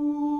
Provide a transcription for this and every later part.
Ooh.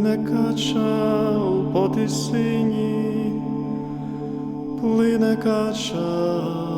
Ей, качав кача по тисині, плине кача по тисині.